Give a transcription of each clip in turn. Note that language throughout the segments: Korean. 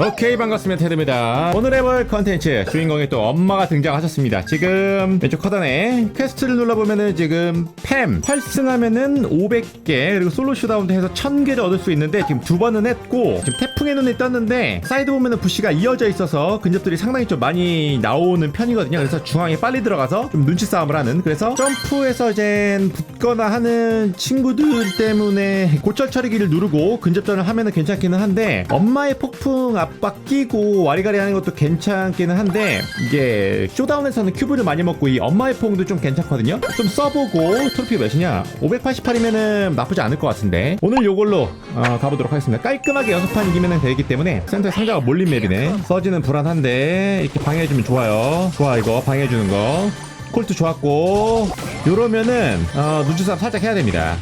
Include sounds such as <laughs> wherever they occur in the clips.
오케이 반갑습니다. 테드입니다. 오늘 해볼 컨텐츠 주인공의 또 엄마가 등장하셨습니다. 지금 왼쪽 하단에 퀘스트를 눌러보면은 지금 팸 8승하면은 500개 그리고 솔로 슈다운도 해서 1000개를 얻을 수 있는데 지금 두 번은 했고 지금 태풍의 눈이 떴는데 사이드 보면은 부시가 이어져 있어서 근접들이 상당히 좀 많이 나오는 편이거든요. 그래서 중앙에 빨리 들어가서 좀 눈치 싸움을 하는. 그래서 점프해서 이제 붙거나 하는 친구들 때문에 고철 처리기를 누르고 근접전을 하면은 괜찮기는 한데 엄마의 폭풍 압박 끼고 와리가리 하는 것도 괜찮기는 한데 이게 쇼다운에서는 큐브를 많이 먹고 이 엄마의 폭도 좀 괜찮거든요? 좀 써보고 트로피 몇이냐? 588이면은 나쁘지 않을 것 같은데. 오늘 요걸로 어, 가보도록 하겠습니다. 깔끔하게 6판 이기면 되기 때문에 센터에 상자가 몰린 맵이네. 서지는 불안한데 이렇게 방해해주면 좋아요. 좋아 이거 방해해주는 거. 콜트 좋았고 요러면은 어, 누주싸움 살짝 해야 됩니다.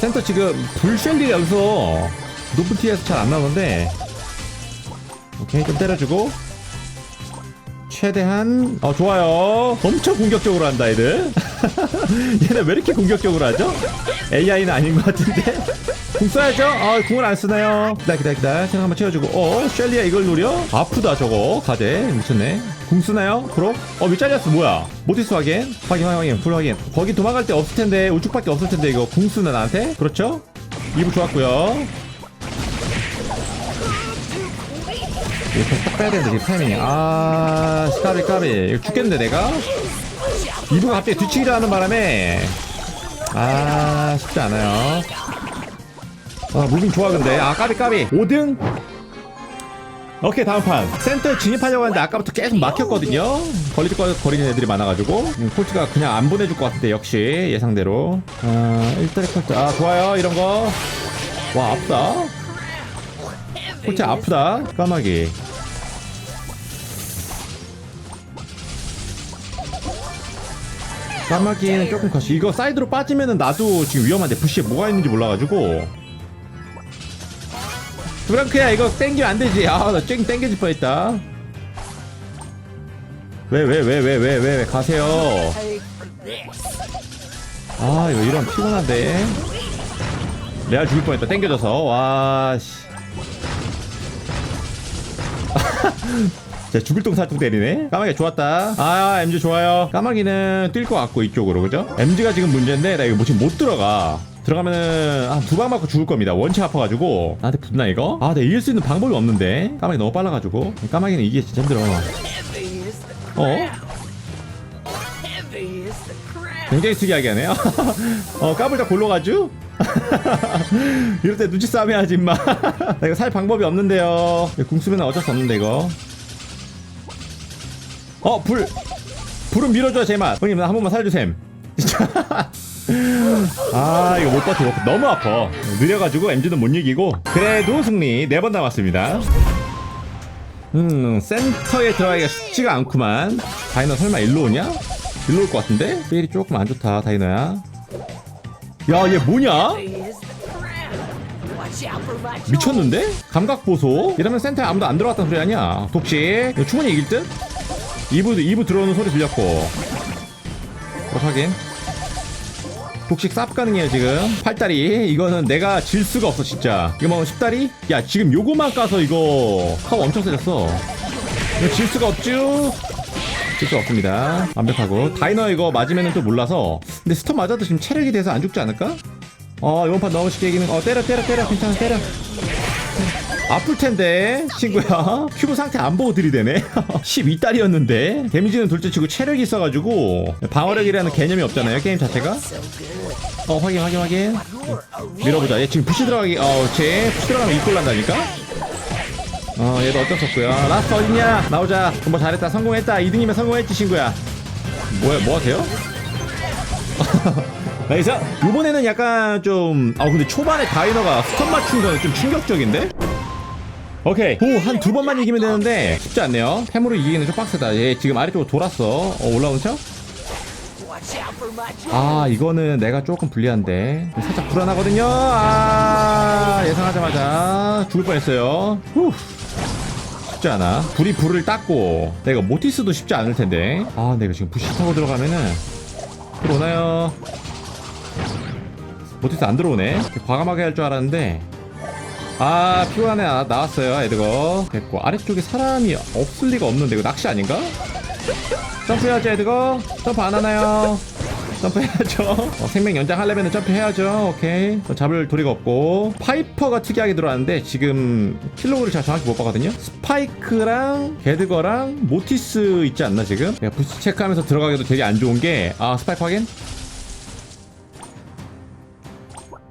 센터 지금 불쉘리가 여기서 높은 티에서 잘 안 나오는데 오케이 좀 때려주고 최대한 어 좋아요 엄청 공격적으로 한다 애들 <laughs> 얘네 왜 이렇게 공격적으로 하죠? AI는 아닌 것 같은데 궁 써야죠? 아 궁을 안 쓰나요? 기다 기다 기다 생각 한번 채워주고 어 쉘리야 이걸 노려? 아프다 저거 가재 미쳤네 궁 쓰나요? 그럼? 어 밑자리였어 뭐야 모티스 확인 확인 확인 확인 풀 확인 거기 도망갈 데 없을 텐데 우측밖에 없을 텐데 이거 궁 쓰나 나한테? 그렇죠? 2부 좋았고요 이렇게 딱 빼야 되는데 지금 타이밍이. 아 까비 까비. 이거 죽겠는데 내가? 이분가 갑자기 뒤치기를 하는 바람에. 아 쉽지 않아요. 아 무빙 좋아 근데. 아 까비 까비. 5등? 오케이 다음 판. 센터 진입하려고 하는데 아까부터 계속 막혔거든요. 걸리지 거리는 애들이 많아가지고. 음, 콜트가 그냥 안 보내줄 것 같은데 역시. 예상대로. 아 1단의 콜트 아 좋아요 이런 거 와 아프다 콜트 아프다. 까마귀. 까마귀는 조금 커시. 이거 사이드로 빠지면은 나도 지금 위험한데 부시에 뭐가 있는지 몰라가지고. 브랑크야 이거 땡기면 안 되지. 아나 쨍 땡겨질 뻔했다. 왜 왜 왜 왜 왜 왜 왜 가세요. 아 이거 이런 피곤한데. 레알 죽을 뻔했다. 땡겨져서. 와씨 자 죽을 똥 살똥 때리네. 까마귀 좋았다. 아 MG 좋아요. 까마귀는 뛸 것 같고 이쪽으로. 그죠? MG가 지금 문제인데 나 이거 뭐 지금 못 들어가. 들어가면은 한두방 맞고 죽을 겁니다. 원체 아파가지고. 나한테 붙나 이거? 아 내가 이길 수 있는 방법이 없는데. 까마귀 너무 빨라가지고. 까마귀는 이게 진짜 힘들어. 어? 굉장히 특이하게 하네요. <laughs> 어 까불다 골로 가죠? <laughs> 이럴 때 눈치 싸움 해야지 임마 <laughs> 나 이거 살 방법이 없는데요 궁 쓰면 어쩔 수 없는데 이거 어, 불. 불은 밀어줘, 제맛. 형님, 나 한 번만 살려주셈. 진짜. <laughs> 아, 이거 못 버텨. 너무 아파. 느려가지고 MG는 못 이기고. 그래도 승리. 네 번 남았습니다. 음, 센터에 들어가기가 쉽지가 않구만. 다이너 설마 일로 오냐? 일로 올 것 같은데? 필이 조금 안 좋다, 다이너야. 야, 얘 뭐냐? 미쳤는데? 감각 보소? 이러면 센터에 아무도 안 들어갔다는 소리 아니야? 독식. 충분히 이길 듯? 2부, 2부 들어오는 소리 들렸고. 어, 확인. 독식 쌉 가능해요, 지금. 팔다리. 이거는 내가 질 수가 없어, 진짜. 이거 뭐, 10다리? 야, 지금 요거만 까서 이거, 카우 엄청 세졌어. 이거 질 수가 없죠? 질수 없습니다. 완벽하고. 다이너 이거 맞으면은 또 몰라서. 근데 스톱 맞아도 지금 체력이 돼서 안 죽지 않을까? 어, 이번 판 너무 쉽게 이기는, 어, 때려, 때려, 때려. 괜찮아, 때려. 아플 텐데 친구야 큐브 상태 안 보고 들이대네 <laughs> 12달이었는데 데미지는 둘째치고 체력이 있어가지고 방어력이라는 개념이 없잖아요 게임 자체가 어 확인 확인 확인 밀어보자 얘 지금 부시 들어가기 어 그렇지 부시 들어가면 이꼴 난다니까 어 얘도 어쩔 수 없고요. 라스트 어딨냐? 나오자. 뭐 잘했다. 성공했다. 2등이면 성공했지 친구야. 뭐야 뭐 하세요? <laughs> 나이스 이번에는 약간 좀아 근데 초반에 다이너가 스턴 맞춘 거는 좀 충격적인데? 오케이. 오한 두 번만 이기면 되는데 쉽지 않네요. 템으로 이기기는 좀 빡세다. 얘 지금 아래쪽으로 돌았어. 어 올라오는 척? 아 이거는 내가 조금 불리한데. 살짝 불안하거든요. 아 예상하자마자 죽을 뻔했어요. 후 쉽지 않아. 불이 불을 닦고. 내가 모티스도 쉽지 않을 텐데. 아 내가 지금 부시 타고 들어가면은 들어오나요? 모티스 안 들어오네. 과감하게 할 줄 알았는데. 아 피곤하네. 나, 나왔어요 에드거. 됐고 아래쪽에 사람이 없을 리가 없는데. 이거 낚시 아닌가? 점프해야죠 에드거. 점프 안 하나요? 점프해야죠 어, 생명 연장하려면 점프해야죠 오케이 어, 잡을 도리가 없고 파이퍼가 특이하게 들어왔는데 지금 킬로그를 제가 정확히 못 봤거든요 스파이크랑 게드거랑 모티스 있지 않나 지금? 내가 부스 체크하면서 들어가기도 되게 안 좋은 게 아 스파이크 확인?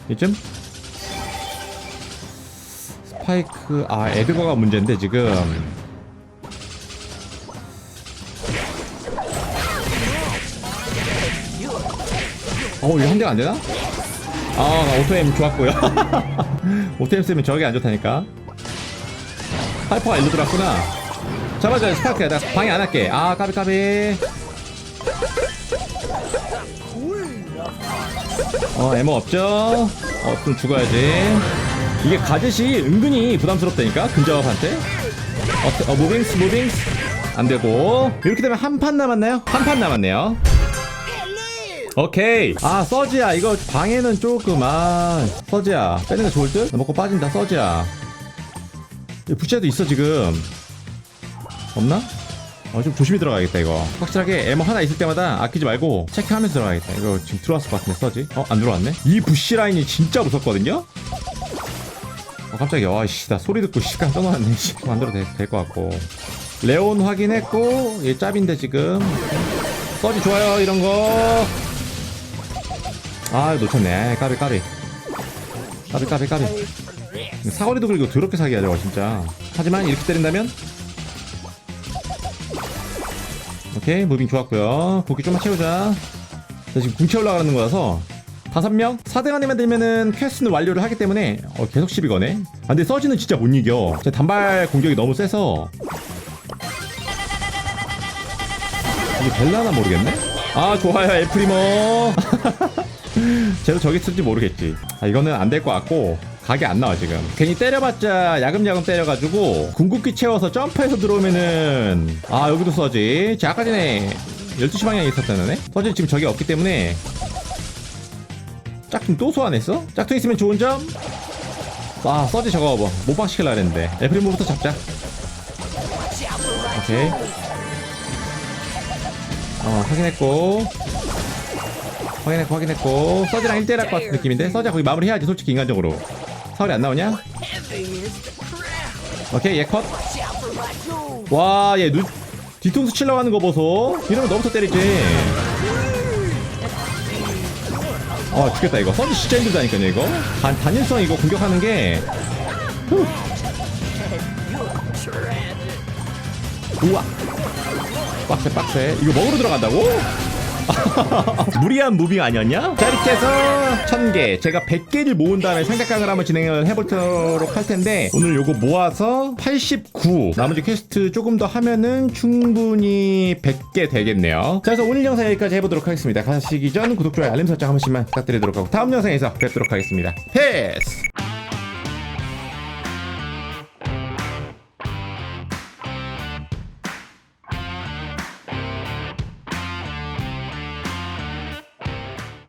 이쯤? 스파이크 아 에드거가 문제인데 지금 어 이거 한 대가 안 되나? 아나 오토엠 좋았고요. <laughs> 오토엠 쓰면 저게 안 좋다니까. 파이퍼가 일로 들어왔구나. 잡아줘 스파이크야. 나 방해 안 할게. 아 까비 까비. 어 에모 없죠? 어 좀 죽어야지. 이게 가젯이 은근히 부담스럽다니까? 근접한테? 어, 어 무빙스 무빙스. 안되고. 이렇게 되면 한 판 남았나요? 한 판 남았네요 오케이. 아 서지야 이거 방해는 조금 아 서지야. 빼는 게 좋을 듯? 나 먹고 빠진다 서지야. 부채도 있어 지금. 없나? 어 좀 조심히 들어가야겠다 이거. 확실하게 에머 하나 있을 때마다 아끼지 말고 체크하면서 들어가야겠다. 이거 지금 들어왔을 것 같은데 서지? 어 안 들어왔네? 이 부시 라인이 진짜 무섭거든요? 어 깜짝이야. 와씨 나 소리 듣고 시간 떠나왔네 씨. 만들어도 될 것 같고. 레온 확인했고 얘 짭인데 지금. 서지 좋아요 이런 거 아 놓쳤네. 까비 까비. 까비 까비 까비. 사거리도 그리고 더럽게 사기 하려고 진짜. 하지만 이렇게 때린다면? 오케이 무빙 좋았고요. 복귀 좀만 채우자. 자, 지금 궁채 올라가는 거라서 다섯 명? 4등 안에만 들면은 퀘스트는 완료를 하기 때문에 어, 계속 시비 거네. 아, 근데 서지는 진짜 못 이겨. 제 단발 공격이 너무 세서. 이게 벨라나 모르겠네? 아 좋아요 엘프리모 <laughs> 쟤도 저기 쓸지 모르겠지. 아 이거는 안 될 것 같고 각이 안 나와 지금. 괜히 때려봤자 야금야금 때려가지고 궁극기 채워서 점프해서 들어오면은 아 여기도 서지. 제가 아까 전에 12시 방향에 있었다네 서지 지금 저기 없기 때문에. 짝퉁 또 소환했어? 짝퉁 있으면 좋은 점? 아 서지 저거 뭐 모방 시킬라 그랬는데. 에프리모부터 잡자. 오케이. 어 확인했고 확인했고 확인했고 서지랑 1대1 할것 같은 느낌인데? 서지야 거기 마무리 해야지 솔직히 인간적으로. 사월이 안 나오냐? 오케이 얘컷와얘 뒤통수 치려고 하는 거 보소. 이러면 너부터 때리지. 아 죽겠다 이거. 서지 진짜 힘들다니까요 이거. 단, 단일성 이거 공격하는 게. 후. 우와. 빡세 빡세. 이거 먹으러 들어간다고? <laughs> 무리한 무빙 아니었냐? 자 이렇게 해서 1000개 제가 100개를 모은 다음에 생각강을 한번 진행을 해보도록 할 텐데 오늘 요거 모아서 89 나머지 퀘스트 조금 더 하면은 충분히 100개 되겠네요. 자 그래서 오늘 영상 여기까지 해보도록 하겠습니다. 가시기 전 구독, 좋아요, 알림 설정 한 번씩만 부탁드리도록 하고 다음 영상에서 뵙도록 하겠습니다. 패스